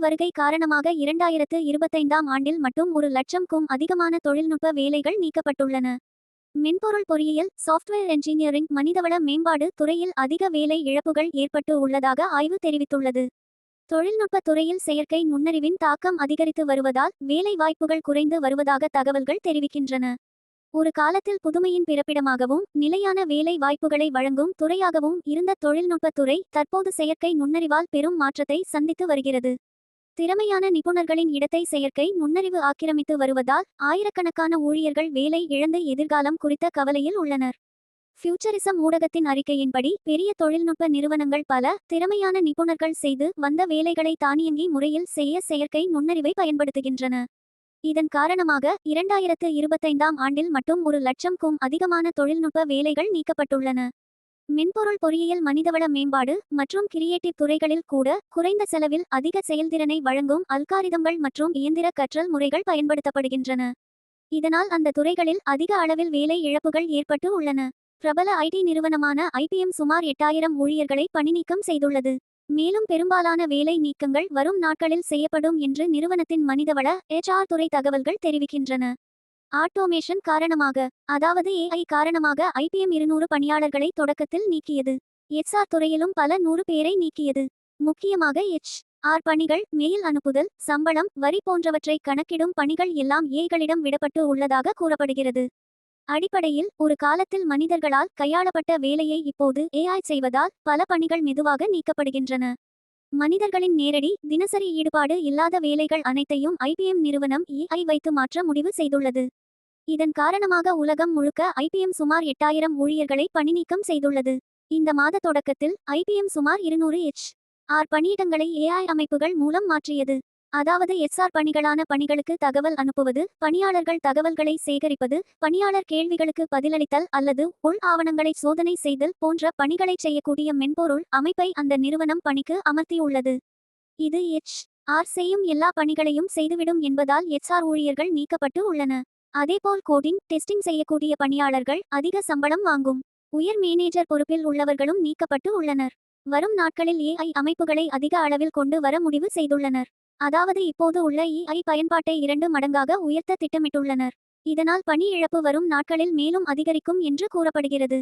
வருகை காரணமாக இரண்டாயிரத்து இருபத்தைந்தாம் ஆண்டில் மட்டும் ஒரு லட்சம்க்கும் அதிகமான தொழில்நுட்ப வேலைகள் நீக்கப்பட்டுள்ளன. மென்பொருள் பொறியியல் சாஃப்ட்வேர் என்ஜினியரிங் மனிதவள மேம்பாடு துறையில் அதிக வேலை இழப்புகள் ஏற்பட்டு உள்ளதாக ஆய்வு தெரிவித்துள்ளது. தொழில்நுட்ப துறையில் செயற்கை நுண்ணறிவின் தாக்கம் அதிகரித்து வருவதால் வேலை வாய்ப்புகள் குறைந்து வருவதாக தகவல்கள் தெரிவிக்கின்றன. ஒரு காலத்தில் புதுமையின் பிறப்பிடமாகவும் நிலையான வேலை வாய்ப்புகளை வழங்கும் துறையாகவும் இருந்த தொழில்நுட்பத் துறை தற்போது செயற்கை நுண்ணறிவால் பெரும் மாற்றத்தை சந்தித்து வருகிறது. திறமையான நிபுணர்களின் இடத்தை செயற்கை நுண்ணறிவு ஆக்கிரமித்து வருவதால் ஆயிரக்கணக்கான ஊழியர்கள் வேலை இழந்து எதிர்காலம் குறித்த கவலையில் உள்ளனர். ஃபியூச்சரிசம் ஊடகத்தின் அறிக்கையின்படி பெரிய தொழில்நுட்ப நிறுவனங்கள் பல திறமையான நிபுணர்கள் செய்து வந்த வேலைகளை தானியங்கி முறையில் செய்ய செயற்கை நுண்ணறிவை பயன்படுத்துகின்றன. இதன் காரணமாக இரண்டாயிரத்து இருபத்தைந்தாம் ஆண்டில் மட்டும் ஒரு லட்சம்க்கும் அதிகமான தொழில்நுட்ப வேலைகள் நீக்கப்பட்டுள்ளன. மென்பொருள் பொறியியல் மனிதவள மேம்பாடு மற்றும் கிரியேட்டிவ் துறைகளில் கூட குறைந்த செலவில் அதிக செயல்திறனை வழங்கும் அல்காரிதங்கள் மற்றும் இயந்திர கற்றல் முறைகள் பயன்படுத்தப்படுகின்றன. இதனால் அந்த துறைகளில் அதிக அளவில் வேலை இழப்புகள் ஏற்பட்டு உள்ளன. பிரபல ஐடி நிறுவனமான ஐபிஎம் சுமார் எட்டாயிரம் ஊழியர்களை பணிநீக்கம் செய்துள்ளது. மேலும் பெரும்பாலான வேலை நீக்கங்கள் வரும் நாட்களில் செய்யப்படும் என்று நிறுவனத்தின் மனிதவள எச்ஆர் துறை தகவல்கள் தெரிவிக்கின்றன. ஆட்டோமேஷன் காரணமாக அதாவது ஏஐ காரணமாக ஐபிஎம் இருநூறு பணியாளர்களை தொடக்கத்தில் நீக்கியது. எச்ஆர் துறையிலும் பல நூறு பேரை நீக்கியது. முக்கியமாக எச் ஆர் பணிகள் மெயில் அனுப்புதல் சம்பளம் வரி போன்றவற்றை கணக்கிடும் பணிகள் எல்லாம் ஏய்களிடம் விடப்பட்டு உள்ளதாக கூறப்படுகிறது. அடிப்படையில் ஒரு காலத்தில் மனிதர்களால் கையாளப்பட்ட வேலையை இப்போது ஏஐ செய்வதால் பல பணிகள் மெதுவாக நீக்கப்படுகின்றன. மனிதர்களின் நேரடி தினசரி ஈடுபாடு இல்லாத வேலைகள் அனைத்தையும் ஐபிஎம் நிறுவனம் ஏஐ வைத்து மாற்ற முடிவு செய்துள்ளது. இதன் காரணமாக உலகம் முழுக்க ஐபிஎம் சுமார் எட்டாயிரம் ஊழியர்களை பணிநீக்கம் செய்துள்ளது. இந்த மாத தொடக்கத்தில் ஐபிஎம் சுமார் இருநூறு எச் ஆர் பணியிடங்களை ஏஐ அமைப்புகள் மூலம் மாற்றியது. அதாவது எஸ்ஆர் பணிகளான பணிகளுக்கு தகவல் அனுப்புவது பணியாளர்கள் தகவல்களை சேகரிப்பது பணியாளர் கேள்விகளுக்கு பதிலளித்தல் அல்லது உள் ஆவணங்களை சோதனை செய்தல் போன்ற பணிகளை செய்யக்கூடிய மென்பொருள் அமைப்பை அந்த நிறுவனம் பணிக்கு அமர்த்தியுள்ளது. இது எச். ஆர் செய்யும் எல்லா பணிகளையும் செய்துவிடும் என்பதால் எச்ஆர் ஊழியர்கள் நீக்கப்பட்டு உள்ளன. அதேபோல் கோடிங் டெஸ்டிங் செய்யக்கூடிய பணியாளர்கள் அதிக சம்பளம் வாங்கும். உயர் மேனேஜர் பொறுப்பில் உள்ளவர்களும் நீக்கப்பட்டு உள்ளனர். வரும் நாட்களில் ஏஐ அமைப்புகளை அதிக அளவில் கொண்டு வர முடிவு செய்துள்ளனர். அதாவது இப்போது உள்ள இஐ பயன்பாட்டை இரண்டு மடங்காக உயர்த்த திட்டமிட்டுள்ளனர். இதனால் பணி இழப்பு வரும் நாட்களில் மேலும் அதிகரிக்கும் என்று கூறப்படுகிறது.